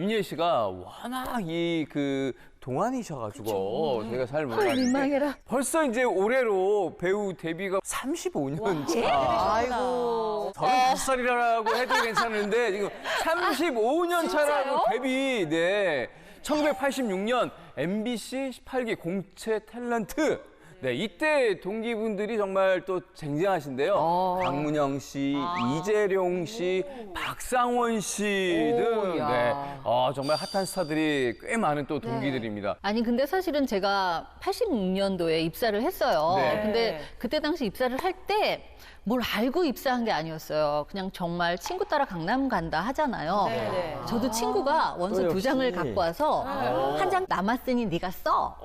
윤예 씨가 워낙 이 그 동안이셔가지고 저희가 잘 몰랐는데 민망해라. 벌써 이제 올해로 배우 데뷔가 35년 차. 아이고. 35살이라고 해도 괜찮은데 지금 35년 차라고 데뷔. 네. 1986년 MBC 18기 공채 탤런트. 네, 이때 동기분들이 정말 또 쟁쟁하신데요. 강문영 씨, 이재룡 씨, 박상원 씨 등. 야. 네. 어, 정말 핫한 스타들이 꽤 많은 또 동기들입니다. 아니 근데 사실은 제가 86년도에 입사를 했어요. 네. 근데 그때 당시 입사를 할 때 뭘 알고 입사한 게 아니었어요. 그냥 정말 친구 따라 강남 간다 하잖아요. 네. 저도 친구가 원서 두 장을 갖고 와서 한 장 남았으니 네가 써.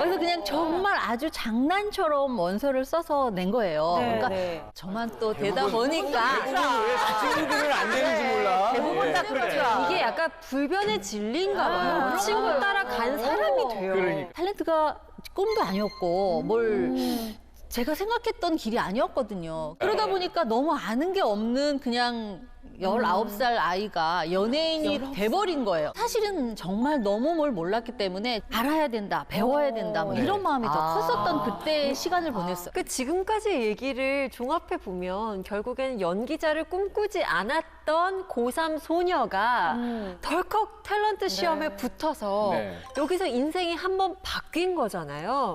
그래서 그냥 정말 아주 장난처럼 원서를 써서 낸 거예요. 네, 그러니까 네. 저만 또 되다 보니까 친구들은 안 되는지 몰라. 대부분 다 예. 그렇죠. 이게 약간 불변의 진리인가 봐요. 그 친구 따라 간 사람이 돼요. 그러니까. 탤런트가 꿈도 아니었고 뭘 제가 생각했던 길이 아니었거든요. 그러다 보니까 너무 아는 게 없는 그냥 19살 아이가 연예인이 돼버린 거예요. 사실은 정말 너무 뭘 몰랐기 때문에 알아야 된다, 배워야 된다, 뭐 이런 마음이 더 컸었던 그때 시간을 보냈어요. 그 지금까지 얘기를 종합해 보면 결국에는 연기자를 꿈꾸지 않았던 고3 소녀가 덜컥 탤런트 시험에 붙어서 네. 여기서 인생이 한 번 바뀐 거잖아요.